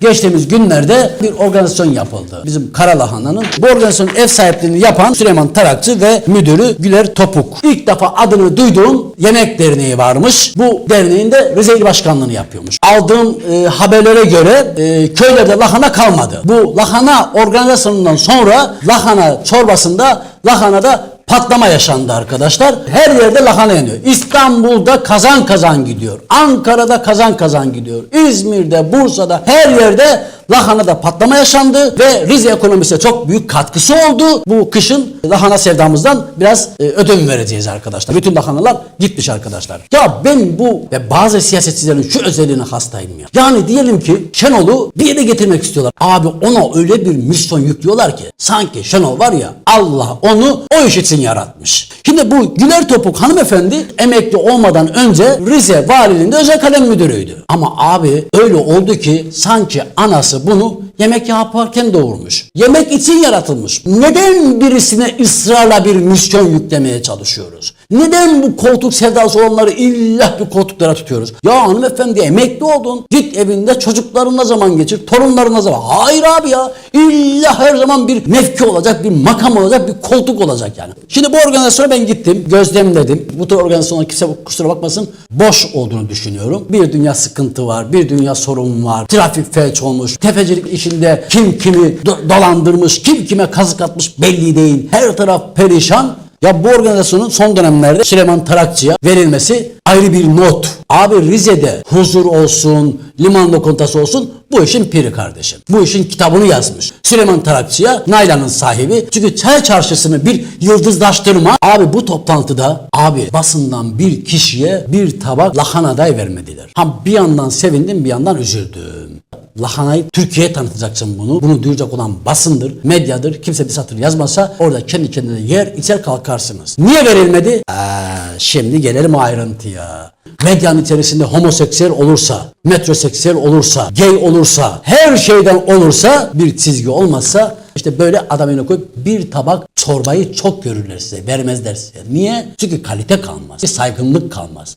Geçtiğimiz günlerde bir organizasyon yapıldı. Bizim Karalahana'nın. Bu organizasyonun ev sahipliğini yapan Süleyman Tarakçı ve müdürü Güler Topuk. İlk defa adını duyduğum yemek derneği varmış. Bu derneğin de Rize İl Başkanlığı'nı yapıyormuş. Aldığım e, haberlere göre e, köylerde lahana kalmadı. Bu lahana organizasyonundan sonra lahana çorbasında lahanada patlama yaşandı arkadaşlar. Her yerde lahana yanıyor. İstanbul'da kazan kazan gidiyor. Ankara'da kazan kazan gidiyor. İzmir'de, Bursa'da her yerde lahanada patlama yaşandı ve Rize ekonomisine çok büyük katkısı oldu. Bu kışın lahana sevdamızdan biraz e, ödün vereceğiz arkadaşlar. Bütün lahanalar gitmiş arkadaşlar. Ya ben bu ve bazı siyasetçilerin şu özelliğine hastayım ya. Yani diyelim ki Şenol'u bir yere getirmek istiyorlar. Abi ona öyle bir misyon yüklüyorlar ki sanki Şenol var ya Allah onu o iş için yaratmış. Şimdi bu Güler Topuk hanımefendi emekli olmadan önce Rize Valiliğinde özel kalem müdürüydü. Ama abi öyle oldu ki sanki anası bunu yemek yaparken doğurmuş. Yemek için yaratılmış. Neden birisine ısrarla bir misyon yüklemeye çalışıyoruz? Neden bu koltuk sevdası olanları illa bir koltuklara tutuyoruz? Ya hanımefendi emekli oldun. Git evinde çocuklarınla zaman geçir. Torunlarınla zaman. Hayır abi ya. İlla her zaman bir mevki olacak, bir makam olacak, bir koltuk olacak yani. Şimdi bu organizasyona ben gittim. Gözlemledim. Bu tür organizasyonlar kimse kusura bakmasın boş olduğunu düşünüyorum. Bir dünya sıkıntı var. Bir dünya sorun var. Trafik felç olmuş. Tefecilik işinde kim kimi do- dolandırmış, kim kime kazık atmış belli değil. Her taraf perişan. Ya bu organizasyonun son dönemlerde Süleyman Tarakçı'ya verilmesi ayrı bir not. Abi Rize'de huzur olsun, liman lokantası olsun bu işin piri kardeşim. Bu işin kitabını yazmış. Süleyman Tarakçı'ya Nayla'nın sahibi. Çünkü çay çarşısını bir yıldızlaştırma. Abi bu toplantıda abi basından bir kişiye bir tabak lahana dahi vermediler. Ha bir yandan sevindim bir yandan üzüldüm. Lahanayı Türkiye'ye tanıtacaksın bunu. Bunu duyacak olan basındır, medyadır. Kimse bir satır yazmasa orada kendi kendine yer içer kalkarsınız. Niye verilmedi? Aa, şimdi gelelim ayrıntıya. Medyanın içerisinde homoseksüel olursa, metroseksüel olursa, gay olursa, her şeyden olursa bir çizgi olmazsa işte böyle adam önüne koyup bir tabak çorbayı çok görürler size, vermezler size. Niye? Çünkü kalite kalmaz, saygınlık kalmaz.